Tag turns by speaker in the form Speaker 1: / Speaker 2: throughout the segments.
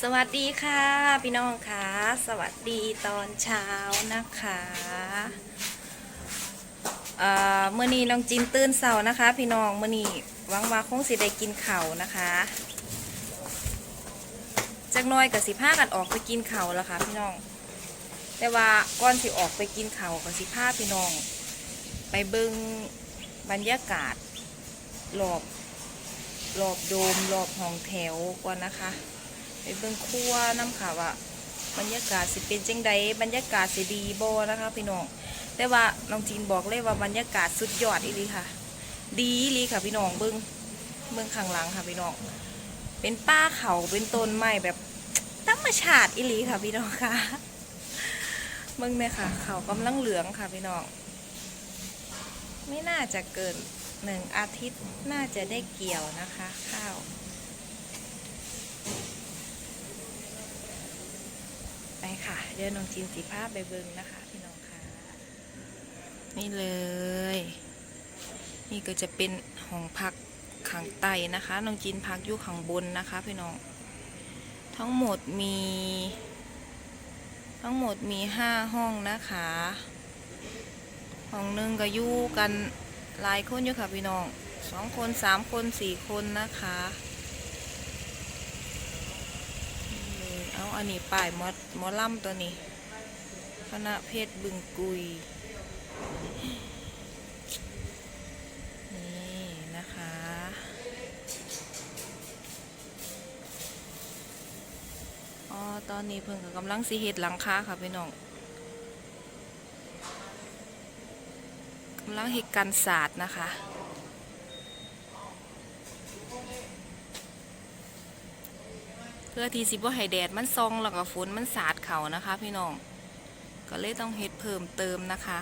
Speaker 1: สวัสดีค่ะพี่น้องค่ะ สวัสดีตอนเช้านะคะเอ่อมื่อนี้น้องจินตื่นเสาร์นะคะ พี่น้องเมื่อนี้วังว่าคงสิได้กินเข่านะคะจักน้อยกับสิพากันออกไปกินเข่าแล้วค่ะพี่น้อง แต่ว่าก่อนสิออกไปกินเข่ากับสิพาพี่น้อง ไปเบิงบรรยากาศรอบรอบโดมรอบห้องแถวก่อนนะคะ เบิ่งครัวน้ำค่ะว่าบรรยากาศสิเป็นจังใดบรรยากาศสิดีบ่นะคะพี่น้องแต่ว่าน้องจีนบอกเลยว่าบรรยากาศสุดยอดอีลีค่ะ ดีอีลีค่ะพี่น้องเบิ่งเบิ่งข้างหลังค่ะพี่น้องเป็นป้าเขาเป็นต้นไม้แบบธรรมชาติอีลีค่ะพี่น้องค่ะเบิ่งเนี่ยค่ะ เขากำลังเหลืองค่ะพี่น้องไม่น่าจะเกินหนึ่งอาทิตย์น่าจะได้เกี่ยวนะคะ ข้าว ไป ค่ะ เดี๋ยวน้องจีนสีภาพไปเบิงนะคะ พี่น้องค่ะ นี่เลย นี่ก็จะเป็นห้องพักขังไตนะคะ น้องจีนพักอยู่ข้างบนนะคะ พี่น้อง ทั้งหมดมี ทั้งหมดมีห้าห้องนะคะ ห้องหนึ่งก็อยู่กันหลายคนอยู่ค่ะพี่น้องสองคนสามคนสี่คนนะคะ นี่เอันนี้ป้ายมอมอล่ำตัวนี้ คณะเพชรบึงกุย นี่นะคะ อ๋อ ตอนนี้เพิ่งก็กำลังสีเห็ดหลังคาค่ะพี่น้องกำลังเห็ดกันศาสตร์นะคะ พื่อที่สิบ่ให้แดดมันซองแล้วก็ฝนมันสาดเขานะคะ พี่น้อง ก็เลยต้องเฮ็ดเพิ่มเติมนะคะ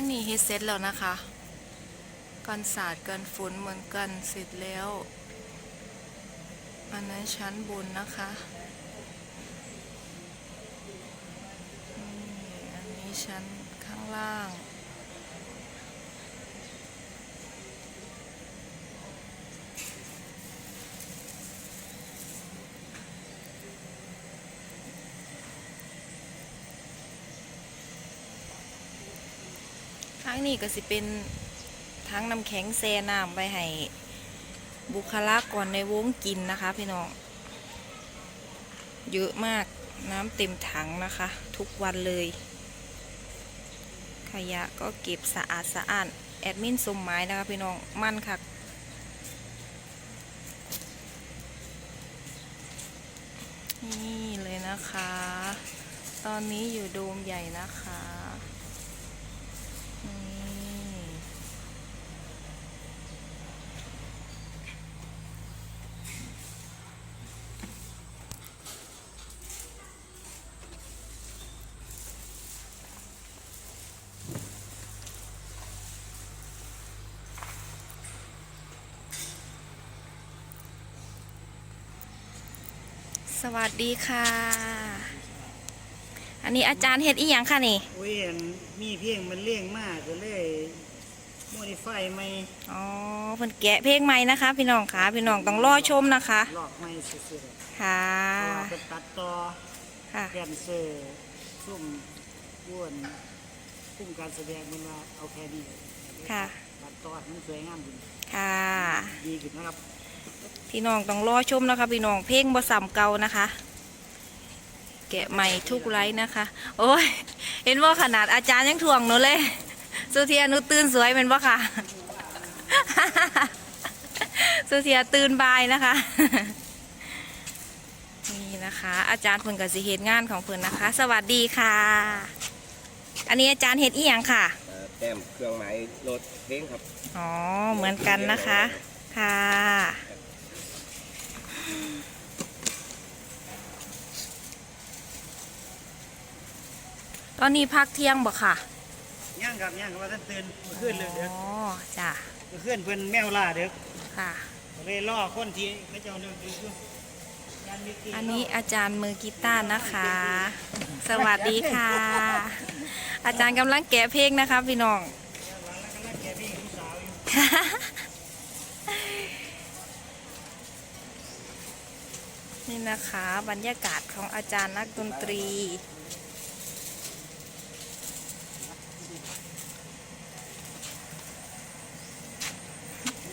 Speaker 1: ทั้งนี้เฮ็ดเสร็จแล้วนะคะกันสาดกันฝนเหมือนกันเสร็จแล้ว อันนั้นชั้นบนนะคะอันนี้ชั้นข้างล่าง งนี้ก็สิเป็นทั้งน้ำแข็งแซ่น้ำไปให้บุคลากรในวงกินนะคะ พี่น้อง เยอะมากน้ำเต็มถังนะคะ ทุกวันเลย ขยะก็เก็บสะอาดสะอาดแอดมินสมหมายนะคะพี่น้องมั่นค่ะนี่เลยนะคะ ตอนนี้อยู่โดมใหญ่นะคะ นี่ส วัสดีค่ะ อันนี้อาจารย์เฮ็ดอีหยังค่ะนี่
Speaker 2: โอ้ยอันมีเพียงมันเลี่ยงมากก็เลยโมดิฟายไม่
Speaker 1: อ๋อเพิ่นแกะเพลงใหม่นะคะ พี่น้องค่ะ พี่น้องต้องรอชมนะคะ
Speaker 2: ลอกไม่สุดๆ
Speaker 1: ค่ะ
Speaker 2: เพราะว่าเป็นตัดต่อ
Speaker 1: ค่ะ
Speaker 2: แกนเซอร์ซุ่มอ้วนคุ้มการแสดงมันว่าเอาแค่นี้
Speaker 1: ค่ะ
Speaker 2: ตัดต่อให้มันสวยงามขึ้น
Speaker 1: ค่ะ
Speaker 2: ดีขึ้นนะครับ
Speaker 1: พี่น้องต้องรอชมนะคะ พี่น้องเพลงบ่ซ้ำเก่านะคะ แกะใหม่ทุกไลฟ์นะคะ โอ้ยเห็นว่าขนาดอาจารย์ยังถ่วงหนูเลยสุเทียหนูตื่นสวยเป็นบ่ค่ะสุเทียตื่นบายนะคะนี่นะคะ อาจารย์เพิ่นกับสิเฮ็ดงานของเพิ่นนะคะ สวัสดีค่ะ อันนี้อาจารย์เฮ็ดอีหยังค่ะ
Speaker 3: เอ่อแต้มเครื่องหมายรถเล้งครับ
Speaker 1: อ๋อ เหมือนกันนะคะ ค่ะ ตอนนี้พักเที่ยงบ่ค่ะ
Speaker 2: ย่างครับย่างครับว่าท่านตื่นเมื่อคืนเลยเด้อ
Speaker 1: อ๋อจ้ะ
Speaker 2: เมื่อคืนเพิ่นแมวล่าเด้อ
Speaker 1: ค่ะ
Speaker 2: ก็เลยล่อคนที่เขาเจ้าเลิกดึกอยู่ยามมีกี่
Speaker 1: อันนี้อาจารย์มือกีตาร์นะคะ สวัสดีค่ะ อาจารย์กำลังแกะเพลงนะคะพี่น้อง
Speaker 2: กำลังแก่พี่ผู้สาวอยู่
Speaker 1: นี่นะคะ บรรยากาศของอาจารย์นักดนตรี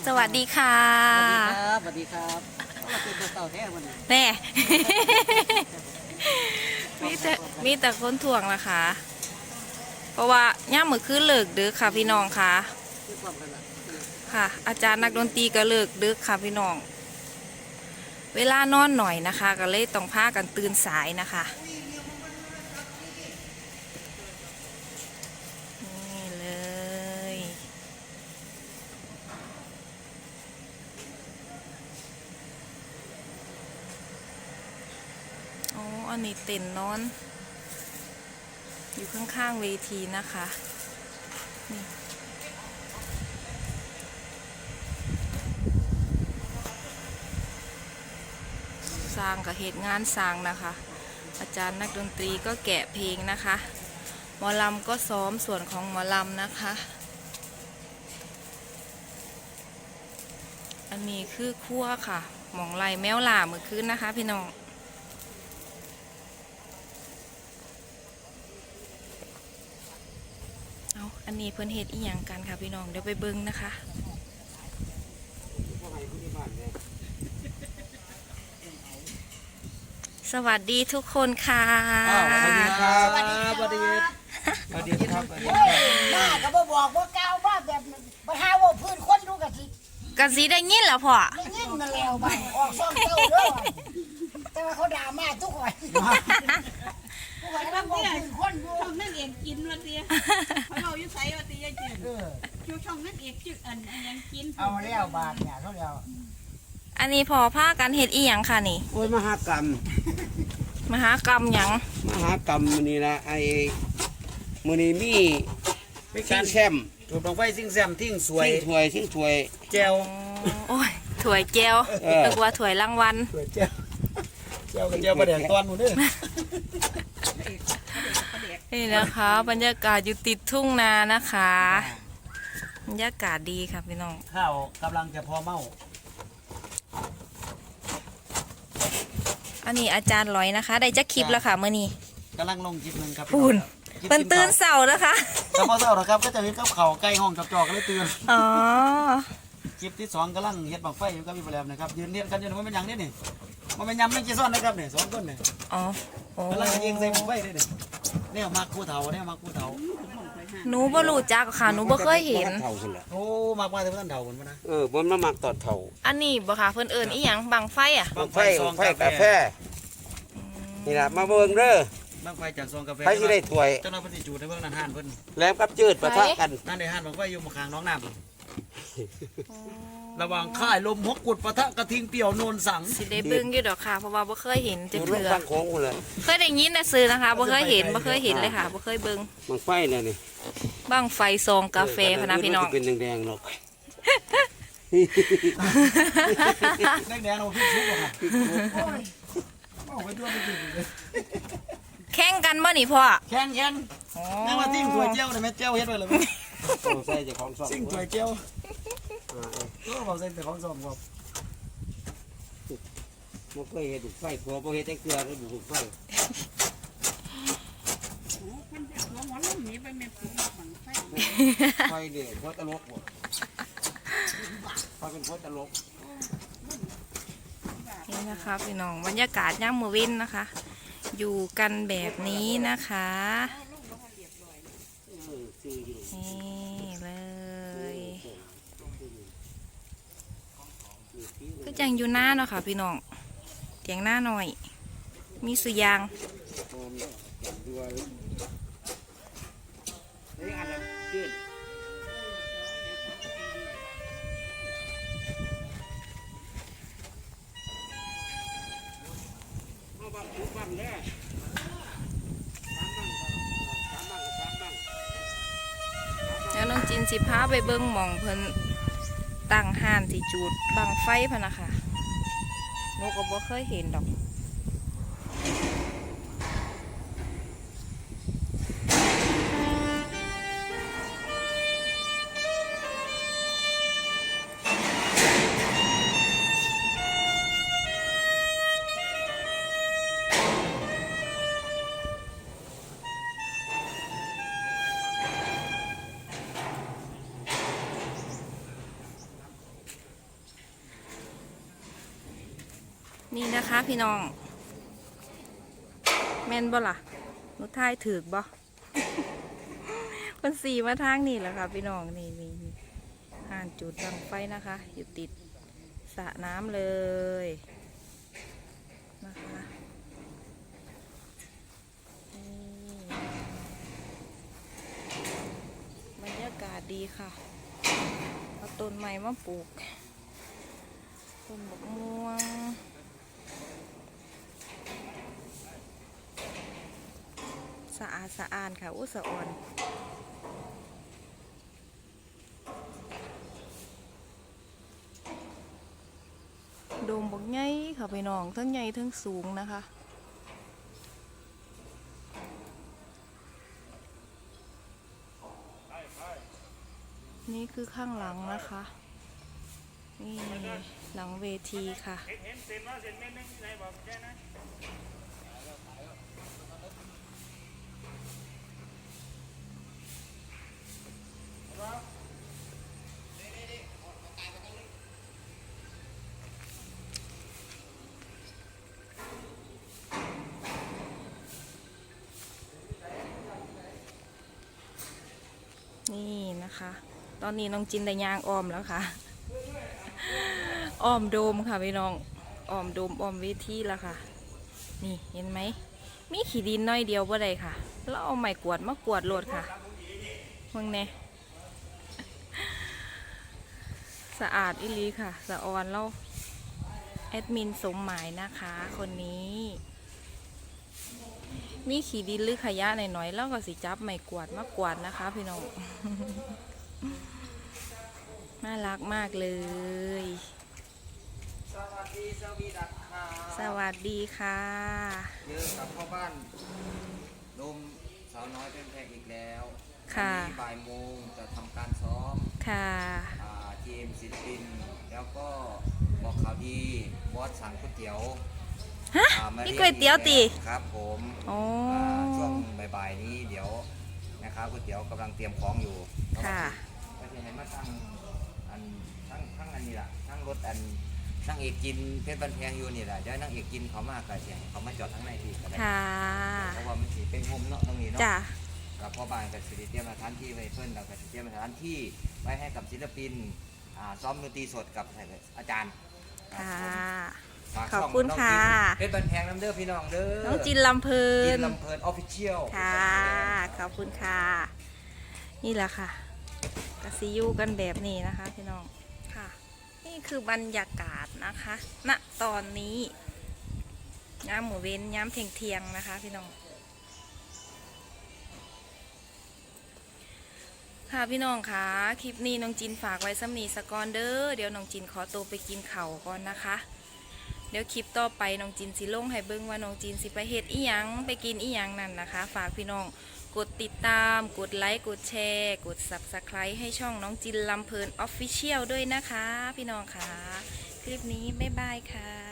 Speaker 1: สวัสดีค่ะ
Speaker 2: ครับสวัสดีครับก็เป็นตัวเต่าแท้วันนี้
Speaker 1: แน่ มีแต่มีแต่คนถ่วงละค่ะ เพราะว่าย่ามมือคือเลิกดึกค่ะพี่น้องค่ะ
Speaker 2: คือความกันละ
Speaker 1: ค่ะ อาจารย์นักดนตรีก็เลิกดึกค่ะพี่น้อง เวลานอนหน่อยนะคะ ก็เลยต้องพากันตื่นสายนะคะ นี่เลย อันนี้เต็นนอน อยู่ข้างๆเวทีนะคะนี่สร้างกับเหตุงานสร้างนะคะ อาจารย์นักดนตรีก็แกะเพลงนะคะ หมอลำก็ซ้อมส่วนของหมอลำนะคะ อันนี้คือคั่วค่ะ หมองไหลแมวหล่าเมื่อคืนนะคะพี่น้อง เอาอันนี้เพิ่นเฮ็ดอีหยังกันค่ะพี่น้องเดี๋ยวไปเบิ่งนะคะสวัสดีทุกคนค่ะ
Speaker 3: อ้าวสวัสดีครับสวัสดีครับสวัสดีครับสวัสดีครับ
Speaker 4: มาก็บ่บอกว่าก้าวว่าแบบบ่หาว่าพื้นคนดูกะสิ
Speaker 1: กะสีได้ยินแล้วพ่อ
Speaker 4: ได้ยินมาแล้วบ่ออกซ่องเจ้าเด้อแต่ว่าเขาด่ามาทุกวัน ทุกวันว่าบอกพื้นคนดู
Speaker 5: ช่องนั่นเองกินวันเดียวเขาเราอยู่ไสวันเดียวเจน
Speaker 4: เออ
Speaker 5: อยู่ช่องนั่นเองชื่ออันอันยังกิน
Speaker 4: เอาแล้วบาดเนี่ยเขาแล้ว
Speaker 1: อันนี้พอผ้ากันเฮ็ดอีหยังค่ะนี่
Speaker 3: โอ้ยมหากรรม
Speaker 1: มหากรรมหยัง
Speaker 3: มหากรรมมื้อนี้นะไอ้มื้อนี้มี
Speaker 2: เป็น
Speaker 3: ชิ
Speaker 2: กางร
Speaker 3: แชมป์
Speaker 2: ถูกลงไฟซิ่งแซมทิ้งสวย
Speaker 3: ชิงถ้วยชิงถ้วย
Speaker 2: แจว
Speaker 1: โอ้ยถวยแก้ว
Speaker 3: เออ
Speaker 1: นึกว่าถวยรางวัล
Speaker 2: สวยแจวแจวกับแจวประเดี๋ยวตอนหมูเด้อ
Speaker 1: นี่นะคะ บรรยากาศอยู่ติดทุ่งนานะคะ บรรยากาศดีค่ะพี่น้อง
Speaker 2: ข้าวกำลังจะพอเมา
Speaker 1: อันนี้อาจารย์ลอยนะคะ ได้จักคลิปแล้วค่ะเมื่อนี้
Speaker 2: กำลังลงคลิปหนึงครับ
Speaker 1: ปูน
Speaker 2: คลิป
Speaker 1: เพิ่นตื่น
Speaker 2: กิ
Speaker 1: เสาร์นะคะ
Speaker 2: ข้าวเช้าเช้านะครับก็จะเห็นกับเขาวใกล้ห้องกับจอกก็เลยตื่น
Speaker 1: อ๋อ
Speaker 2: คลิปที่สองกำลังเฮ็ดบังไฟอยู่กับพี่แบรมนะครับยืนเรียนกันอยู่ว่าเป็นหยังเนี่ยนี่มันเป็นยำไม่กี่ซ้อนนะครับเนี่ยสองคนเนี่ย
Speaker 1: อ๋อโอ้
Speaker 2: กำลังยิงใส่บังไฟเลยเนี่ย เนี่ยมักคู่เถาเนี่ยมักคู่เถา
Speaker 1: หนูบ่รู้จักค่ะหนูบ่เคยเห็น
Speaker 3: เท่าคนละ
Speaker 2: โอ้มักมาแต่ท่านเถาเหมือนกันนะ
Speaker 3: เออบ่มามักตอดเท่า
Speaker 1: อันนี้บ่ค่ะเพิ่นเอิ้นอีหยังบังไฟอะ
Speaker 3: บังไฟบังไฟกาแฟนี่ล่ะมาเบิ่งเด้อ
Speaker 2: บังไฟจากซองกาแฟ
Speaker 3: ใครสิได้ถ้วย
Speaker 2: เจ้าหน้าที่จูดในเบื้องนั้นห้านเพิ่น
Speaker 3: แหลมกับจืดปะทะกัน
Speaker 2: นั่นในห้านบังไฟอยู่มาข้างน้องน้ำ ระหว่างค่ายลมฮกกุดปะทะกระทิงเปี่ยวโนนสัง
Speaker 1: สิได้เบิ่งอยู่ดอกค่ะ เพราะว่าบ่เคยเห็นจัก
Speaker 3: อยู่
Speaker 1: เทื่อ
Speaker 3: ฟังโค้งคนละ
Speaker 1: เคยได้ยินแต่ซื้อนะคะบ่เคยเห็นบ่เคยเห็นเลยค่ะบ่เคยเบิ่ง
Speaker 3: บังไฟเนี่ยนี่
Speaker 1: บังไฟซองกาแฟพะนะพี่น้อง
Speaker 3: มัเป็นแดงๆหรอก
Speaker 2: แดงแดงเอาขึ้นชุบอะค่ะโอ้ไปด้วยไปกินเลย
Speaker 1: แข่งกันบ่นี่พ่อ
Speaker 2: แข่งแข่งแม่งว่าทิ้งถ้วยเจียวได้ไหมเจียวเฮ็ดไว้เลยไหม
Speaker 3: ต้องใส่เจ้าของซ่อม
Speaker 2: ทิ้งถ้วยเจียวก็บอกใส่แต่ของสองบอก
Speaker 3: บ่เคยเห็นบุกไฟพอบ่เห็นแต่เกลือแล้วบุกไฟ
Speaker 5: มันจะหัวหัวลุ่มนี้ไปแม่ปุ๋ยบังไฟ
Speaker 3: ไฟเนี่ยเพราะตลกบ่ไฟเป็นเพราะตลก
Speaker 1: นี่นะคะพี่น้องบรรยากาศย่ามมื้อเว้นนะคะ อยู่กันแบบนี้นะคะ จังอยู่หน้าเนาะค่ะ พี่น้องเตียงหน้าหน่อย มีสุยาง
Speaker 3: แล้วน้อง
Speaker 1: จินสิพาไปเบิ้งมองเพิ่น ตั้งห้านสิจูดบังไฟพะนะคะหนูก็บ่เคยเห็นดอก นี่นะคะพี่น้อง แม่นบ่ล่ะหนูทายถือบ่คนสีมาทางนี่แหละค่ะพี่น้องนี่นี่ห่านจุดบังไฟนะคะ อยู่ติดสระน้ำเลยนะคะนี่บรรยากาศดีค่ะเอาต้นไม้มาปลูกต้นบกม่วง สะอาดสะอาดค่ะอู้สะอ่อนโดมบักใหญ่ค่ะพี่น้องทั้งใหญ่ทั้งสูงนะคะ นี่คือข้างหลังนะคะ นี่หลังเวทีค่ะ นี่นะคะ ตอนนี้น้องจินได้ยางออมแล้วค่ะ ออมโดมค่ะพี่น้อง ออมโดมออมเวทีแล้วค่ะ นี่เห็นไหม มีขีดินน้อยเดียวบ่ได้ค่ะ แล้วเอาไม้กวดมากวดโลดค่ะมึงแน่ สะอาดอิลีค่ะ สะออนแล้วแอดมินสมหมายนะคะ คนนี้ มีขี้ดินหรือขยะหน่อยๆแล้วก็สิจับไม้กวาดมากวาดนะคะ พี่น้องน่ารักมากเลย
Speaker 3: สวัสดีสวีดัตค่ะ
Speaker 1: สวัสดีค่ะ
Speaker 3: เยอะกับพ่อบ้านนมสาวน้อยเป็นแพงอีกแล้ว
Speaker 1: ค่ะ
Speaker 3: วันนี้บ่ายโมงจะทำการซ้อม
Speaker 1: ค่ะ
Speaker 3: อ่า ทีมศิลปิน แล้วก็บอกข่าวดีบอสสั่งก๋วยเตี๋ยว
Speaker 1: ฮะ
Speaker 3: อ่ามา
Speaker 1: นี่
Speaker 3: รี
Speaker 1: ก๋วยเตี๋ยวติ
Speaker 3: ครับผม
Speaker 1: โอ้
Speaker 3: อ่าช่วงบ่ายๆนี้เดี๋ยวนะครับก๋วยเตี๋ยวกำลังเตรียมของอยู่
Speaker 1: ค่ะ
Speaker 3: ก็จะเห็นมาตั้งอันทั้งทั้งอันนี้ล่ะทั้งรถอันนั่งเอกกินเพชรบันแพงอยู่นี่แหละเดี๋ยวนั่งเอกกินเขามากระเสียงเขามาจอดทั้งในที่ก็ได้
Speaker 1: ค่ะ
Speaker 3: เพราะว่ามันสีเป็นมุมเนาะตรงนี้เนาะ
Speaker 1: จ้ะ
Speaker 3: กับพ่อบ้านกับสิริเตรียมสถานที่ไว้เพื่อนเรากับสิริเตรียมสถานที่ไว้ให้กับศิลปิน อ่าซ้อมดนตรีสดกับอาจารย์รับ
Speaker 1: ค่ะ
Speaker 3: ฝาก
Speaker 1: ขอบ
Speaker 3: ช่ง
Speaker 1: คุณ
Speaker 3: น้ง
Speaker 1: ค่ะ
Speaker 3: จินเพชรบันแพงน้ำเด้อพี่น้องเด้อ
Speaker 1: น้องจินลำเพลิ
Speaker 3: จิ
Speaker 1: น
Speaker 3: น ลำเพลินออฟฟิเชียล
Speaker 1: ค่ะ ขอบคุณค่ะ นี่แหละค่ะกสิอยูกันแบบนี้นะคะ พี่น้อง ค่ะ นี่คือบรรยากาศนะคะ ณ ตอนนี้ย้ำหมูเว้นย้ำเทียงเทียงๆนะคะ พี่น้อง ค่ะพี่น้องคะคลิปนี้น้องจินฝากไว้สำนีสกอนเด้อเดี๋ยวน้องจินขอตัวไปกินเข่าก่อนนะคะ เดี๋ยวคลิปต่อไปน้องจินสิลงให้เบิ่งว่าน้องจินสิไปเฮ็ดอีหยังไปกินอีหยังนั่นนะคะ ฝากพี่น้องกดติดตาม กดไลค์กดแชร์ กด Subscribe ให้ช่องน้องจินลำเพลินออฟฟิเชียลด้วยนะคะ พี่น้องค่ะคลิปนี้บ๊ายบายค่ะสวัสดีค่ะ